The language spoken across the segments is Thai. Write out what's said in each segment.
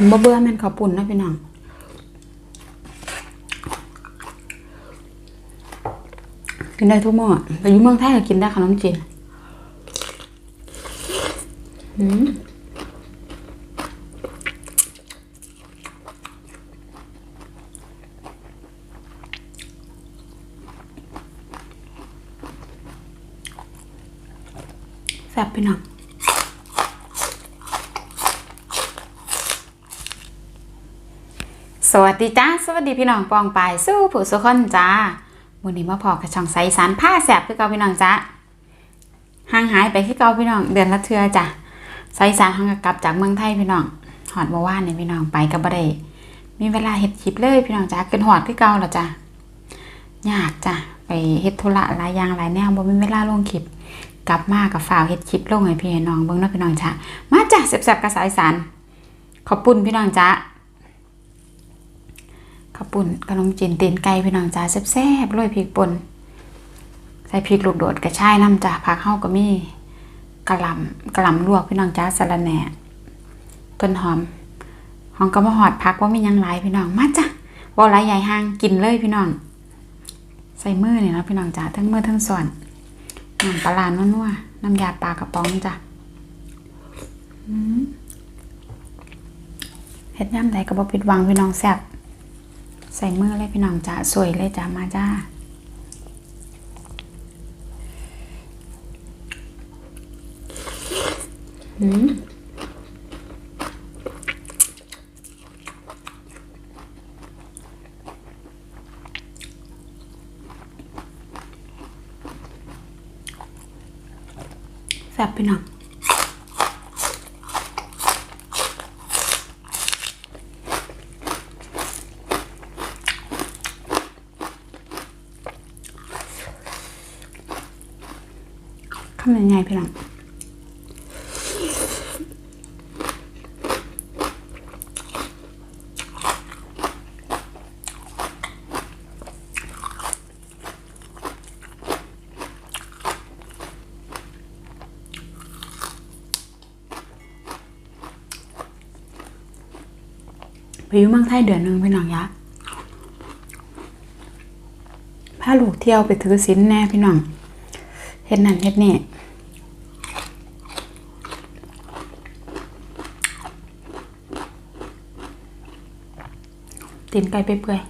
กินบ่เบื่อแม่นข้าวปุ่นนะพี่น้องกินได้ทุกมื้อแต่อยู่เมืองไทยก็กินได้ขนมจีนอืมแซ่บพี่น้อง สวัสดีจ้าสวัสดีพี่น้องปองไปสู้ผู้สุคนจ้าวันนี้มาพอกระช่องใสสารผ้าแสบคือเกาพี่น้องจ้าห่างหายไปคือเกาพี่น้องเดือนละเทือจ้ะใสสารห่างกลับจากเมืองไทยพี่น้องหอดมาว่านเนี่ยพี่น้องไปกับบ่ได้มีเวลาเฮ็ดคลิปเลยพี่น้องจ้าเกินหอดคือเกาแล้วจ้ะยากจ้ะไปเฮ็ดธุระหลายอย่างหลายแนวบ่มีเวลาลงคลิปกลับมากับฝ่าวเฮ็ดคลิปลงให้พี่น้องเบิ่งนะพี่น้องจ้ามาจ้ะแซ่บๆกับสายสารขอบคุณพี่น้องจ้า ข้าวปุ่นขนมจีนตีนไก่พี่น้องจ้าแซ่บๆโรยพริกป่นใส่พริกลูกโดดกระชายน้ำจ้าผักเฮาก็มีกะหล่ำกะหล่ำลวกพี่น้องจ้าสะระแหน่ต้นหอมหอมก็มาหอดผักว่ามียังหลายพี่น้องมาจ้ะบ่หลายใหญ่ห้างกินเลยพี่น้อง ใส่มือนี่เนะพี่น้องจ้าทั้งมือทั้งส่วนน้ำปลาร้านัวๆน้ำยาปลากระป๋องจ้ะเฮ็ดย่ำใดก็บ่ผิดหวังพี่น้องแซ่บ ใส่มือเลยพี่น้องจ้าสวยเลยจ้ามาจ้าอืมแซ่บพี่น้อง ทำยังไงพี่น้องไปอยู่เมืองไทยเดือนหนึ่งพี่น้องยะพาลูกเที่ยวไปถือศีลแน่พี่น้อง เฮ็ดนั่นเฮ็ดนี่ตีนไก่ไปเปื่อย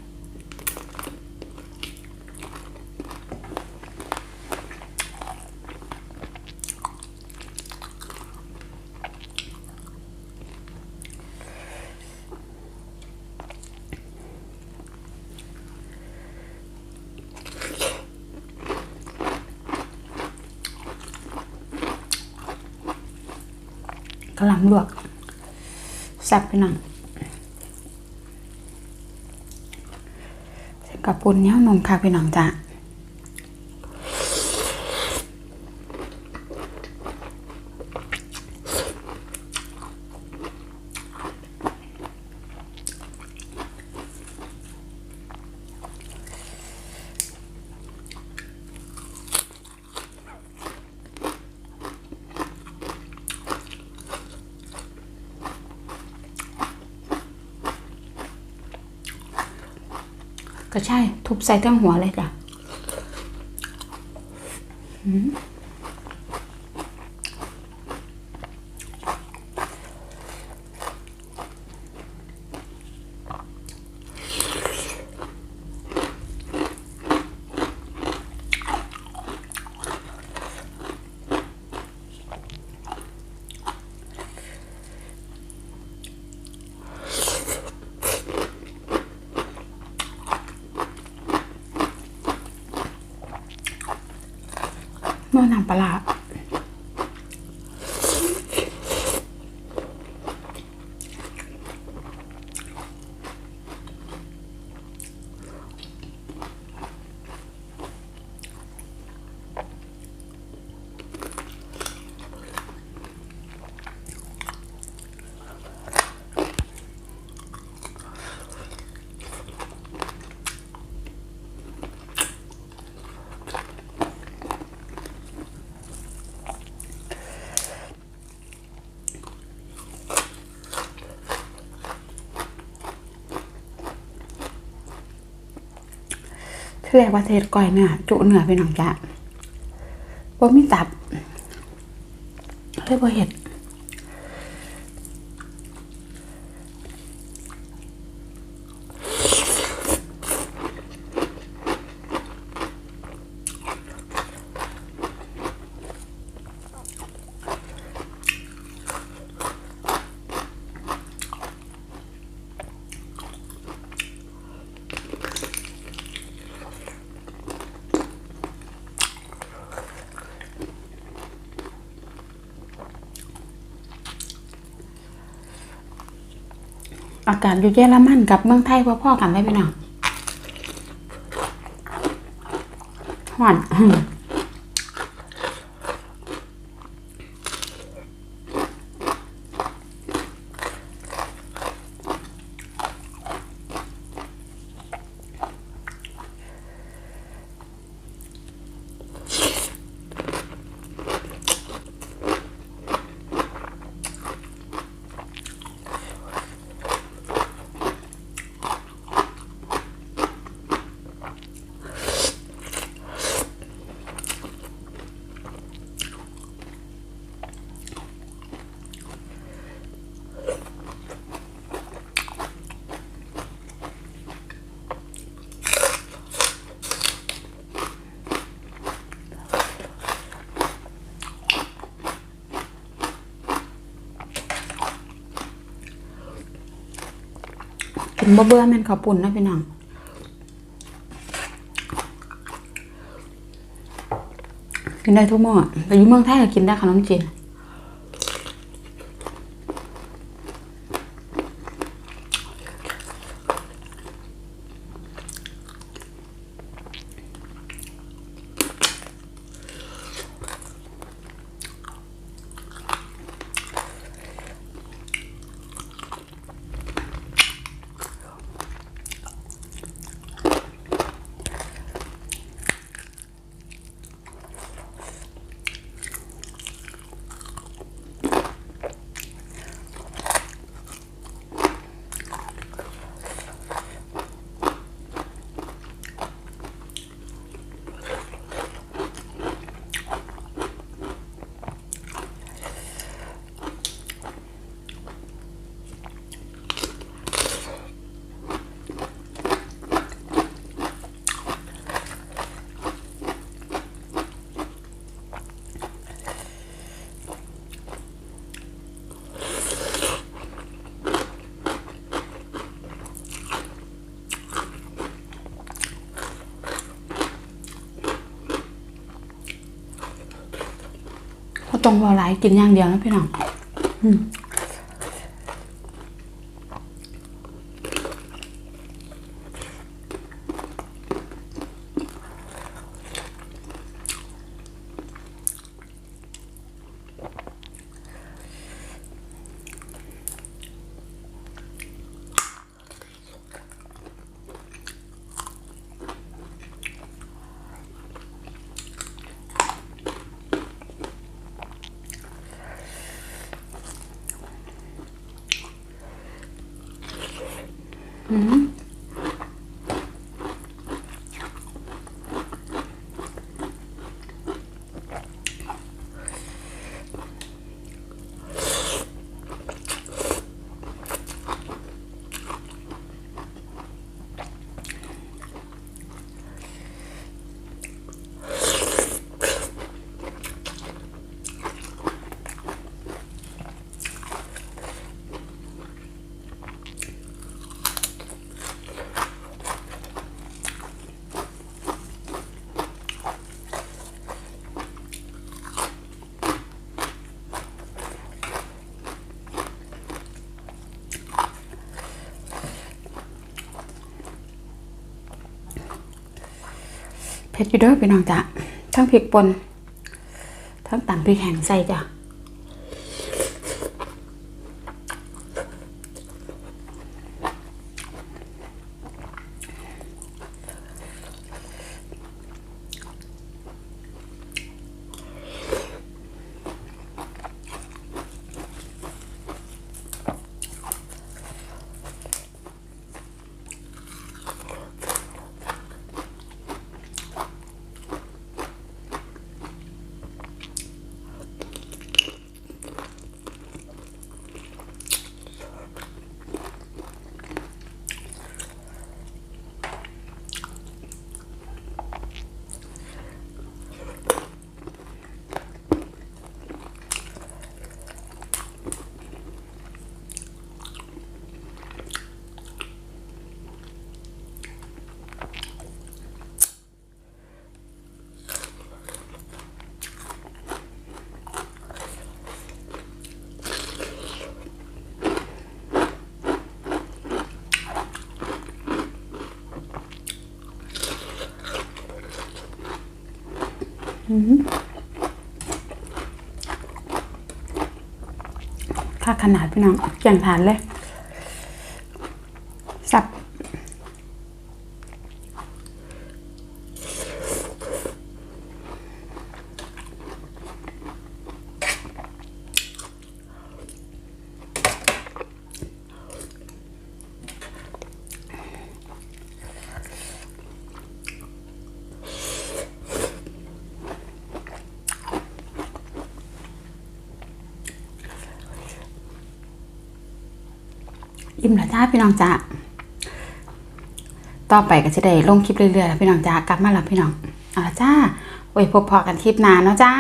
กำลังลวกแซ่บไปหน่อยกับปุ่นเนี้ยนมค่ะพี่น้องจ้ะ ก็ใช่ ทุบใส่ทั้งหัวเลยจ้ะ อืมนวดน้ำปลา ที่แรกว่าเทศก้อยเนื้อจุเนื้อพี่น้องจ้ะบ่มีตับเลยบ่เห็ด อากาศอยู่เยอรมันกับเมืองไทยพ่อๆกันได้พี่น้องห่อน นบ่เบื่อแม่นข้าวปุ่นนะพี่น้องกินได้ทุกมื้อแต่อยู่เมืองไทยก็กินได้ขนมจีน ก็ ต้องวอลายกินอย่างเดียวนะพี่น้อง อืม เผ็ดอยู่เด้อพี่น้องจ้ะทั้งพริกป่นทั้งตำพริกแห้งใส่จ้ะ ค่าขนาดพี่น้องแก่งฐานเลย สับ อิ่มแล้วจ้าพี่น้องจ้าต่อไปก็จะได้ลงคลิปเรื่อยๆแล้วพี่น้องจ้ากลับมาแล้วพี่น้องเอาละจ้าไว้พบพอกันคลิปหน้าเนาะจ้า